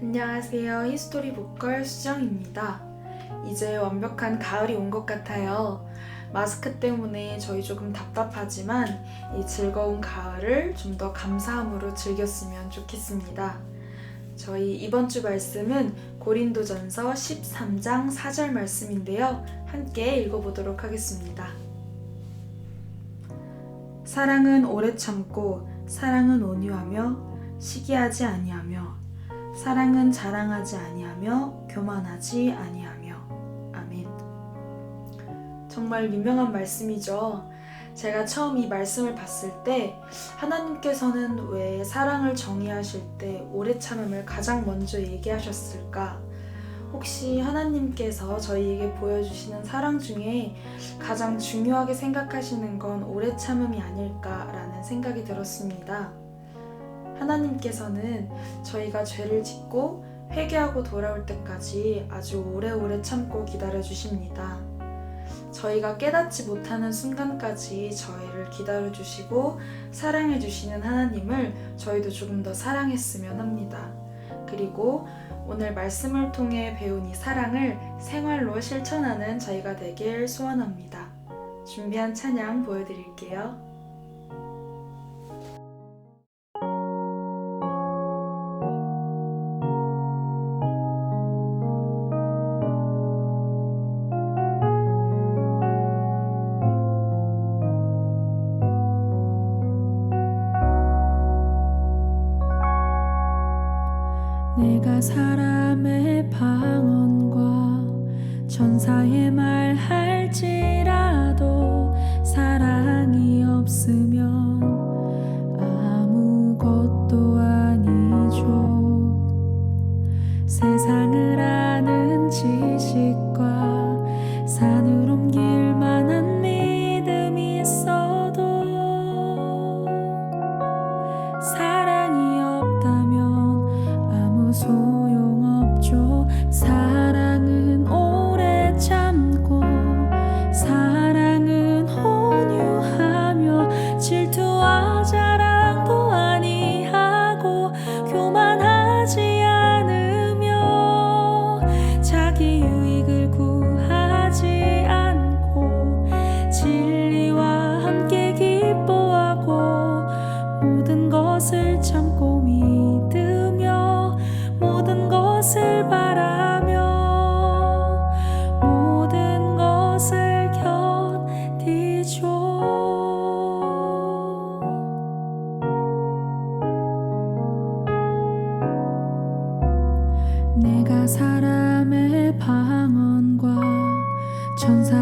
안녕하세요. 히스토리 보컬 수정입니다. 이제 완벽한 가을이 온 것 같아요. 마스크 때문에 저희 조금 답답하지만 이 즐거운 가을을 좀 더 감사함으로 즐겼으면 좋겠습니다. 저희 이번 주 말씀은 고린도전서 13장 4절 말씀인데요. 함께 읽어보도록 하겠습니다. 사랑은 오래 참고 사랑은 온유하며 시기하지 아니하며 사랑은 자랑하지 아니하며 교만하지 아니하며 아멘. 정말 유명한 말씀이죠. 제가 처음 이 말씀을 봤을 때 하나님께서는 왜 사랑을 정의하실 때 오래 참음을 가장 먼저 얘기하셨을까? 혹시 하나님께서 저희에게 보여주시는 사랑 중에 가장 중요하게 생각하시는 건 오래 참음이 아닐까라는 생각이 들었습니다. 하나님께서는 저희가 죄를 짓고 회개하고 돌아올 때까지 아주 오래오래 참고 기다려 주십니다. 저희가 깨닫지 못하는 순간까지 저희를 기다려 주시고 사랑해 주시는 하나님을 저희도 조금 더 사랑했으면 합니다. 그리고 오늘 말씀을 통해 배운 이 사랑을 생활로 실천하는 저희가 되길 소원합니다. 준비한 찬양 보여드릴게요. 내가 사람의 방언과 천사의 말 소용 천사